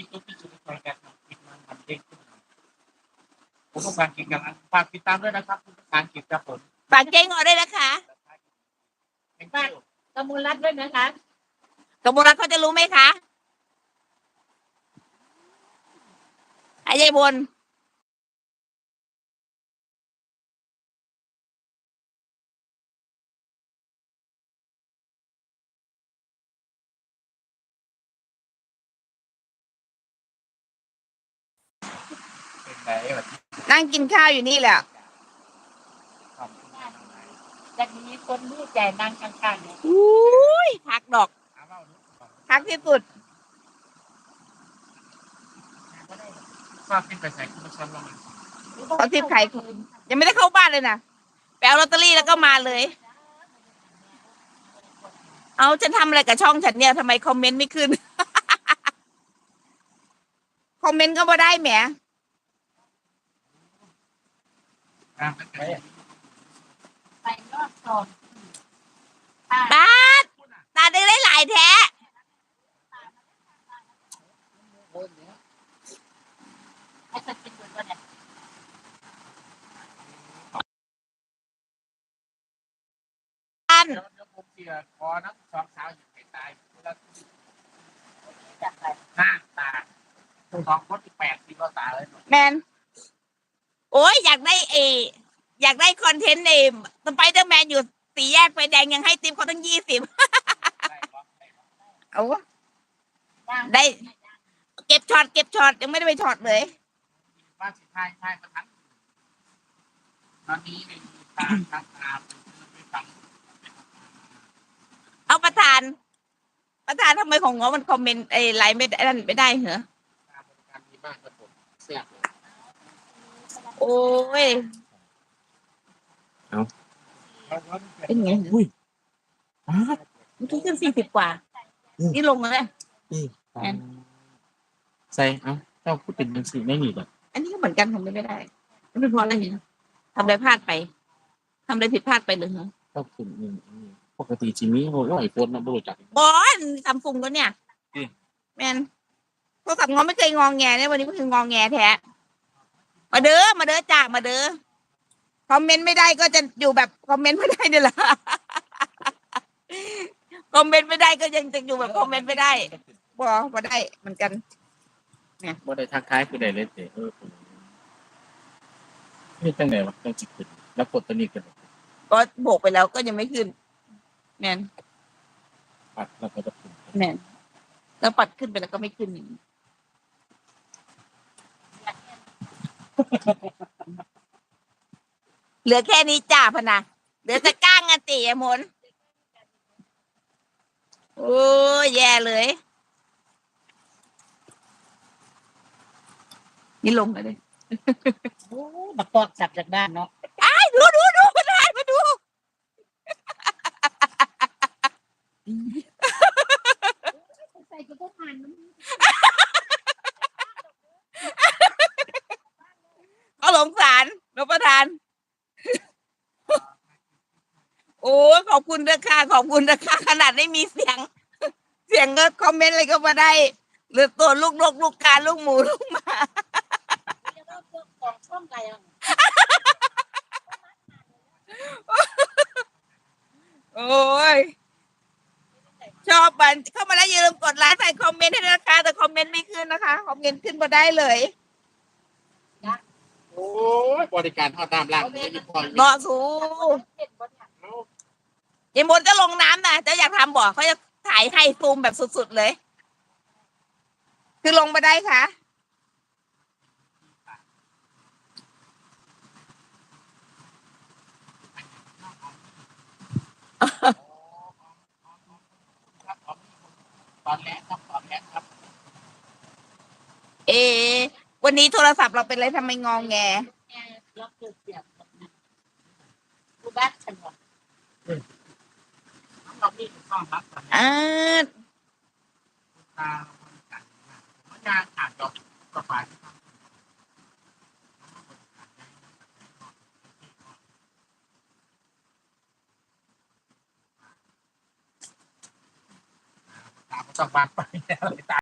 ปิดตัวปิดสุดตัวกันปิดมันมันเด้งขึ้นมาผมต้องการกินกันฝากติดตามด้วยนะครับคุณภาษาอังกฤษครับผมฝากเจ๊งอด้วยนะคะ Thank you กมูลรัฐด้วยนะคะกมูลรัฐเขาจะรู้ไหมคะไอ้ยายบน นไงแบบนั่งกินข้าวอยู่นี่แหละขอบคุณมากเลยจะมีคนที่แจกนางข้างๆเนี่ยอุ้ยพักดอกเอาเปล่าลูกพักที่สุดชอบขึ้นไปใส่คุณผู้ชมลงมาเขาทิพย์ขายคืนยังไม่ได้เข้าบ้านเลยนะไปเอาลอตเตอรี่แล้วก็มาเลย เอาฉันทำอะไรกับช่องฉันเนี่ยทำไมคอมเมนต์ไม่ขึ้น คอมเมนต์ก็บ่ได้แหม ตามกันไปไปรอบสองตาดตาได้หลายๆแท้ไอ้สัตว์เป็นคนเนี่ยอันเดี๋ยวเดี๋ยวผมเสียคอนักสองสาวอยู่ไกลตายแล้วจากไปหน้าตาสองคนที่แปดที่ก็ตาเลยแมน โอ้ยอยากได้เอ อยากได้คอนเทนต์เอสไปเดอร์แมนอยู่สีแยกไฟแดงยังให้ติมเขาตั้งยี่สิบเอาวะได้ เก็บช็อตเก็บช็อตยังไม่ได้ไปช็อตเลยบ้านสิทายทายประทันตอนนี้ในตาตาตาไปฟังเอาประธาน ประธานทำไมของงอมันคอมเมนต์ไอ้ไลน์ไม่ได้นั่นไม่ได้เหรอตาบริการดีมากครับผมเสีย โอ้ยแล้วก็เป็นไงอุ้ยเมื่อกี้ขึ้นสี่สิบกว่านี่ลงแล้วเนี่ยแอนใส่เอ้าเจ้าพูดเป็นจังสีไม่หนีแบบอันนี้ก็เหมือนกันทำไม่ได้ไม่เป็นเพราะอะไรเนี่ยทำอะไรพลาดไปทำอะไรผิดพลาดไปหรือเหรอเจ้าขึ้นนี่นี่ปกติจิมี่โอ้ยไอโฟนนะไม่รู้จัก บอสซัมซุงก็เนี่ยอืม แมนโทรศัพท์งอไม่เคยงองแงเนี่ยวันนี้ก็คืององแงแท้ มาเด้อมาเด้อจ้ามาเด้อคอมเมนต์ไม่ได้ก็จะอยู่แบบคอมเมนต์ไม่ได้นี่แหละคอมเมนต์ไม่ได้ก็ยังจะอยู่แบบคอมเมนต์ไม่ได้บอมาได้เหมือนกันว่าได้ทักทายคือได้เลยแต่เออนี่ตั้งไหนวะต้องจิตขึ้นแล้วกดตัวนี้กันก็โบกไปแล้วก็ยังไม่ขึ้นแมนปัดแล้วก็จะขึ้นแมนแล้วปัดขึ้นไปแล้วก็ไม่ขึ้นอีก เหลือแค่นี้จ้าพะนะเหลือจะก้างอะติอะมนโอ้ยแย่เลย นี่ลงเลยโอ้บักตอกสับจากด้านเนาะดูดูดูมาได้มาดู ใส่กระปุกหันมัน เขาสงสาร นกประทานโอ้ขอบคุณนะคะขอบคุณนะคะขนาดไม่มีเสียง เสียงก็คอมเมนต์อะไรก็มาได้ หรือตัวลูกนกลูกกาลูกหมูลูกหมาของช่องไก่อะโอ้ยชอบมันเข้ามาแล้วอย่าลืมกดไลค์ใส่คอมเมนต์ให้นะคะ แต่คอมเมนต์ไม่ขึ้นนะคะ คอมเมนต์ขึ้นมาได้เลย บริการทอดตามร้านนี้มีความเหมาะสูเห็นบนเนี่ยยายมนจะลงน้ำนะจะอยากทำบ่เขาจะถ่ายให้ซูมแบบสุดๆเลย คือลงมาได้ค่ะตอนแรกครับตอนแรกครับ เอะวันนี้โทรศัพท์เราเป็นอะไรทำไมงองแง แกล็อกเกอร์เสียบดูบ้านฉันวะน้องเราพี่ต้อนรับกันอ่าตาบริการผมจะอ่านจบกระป๋าตามช่องบ้านไป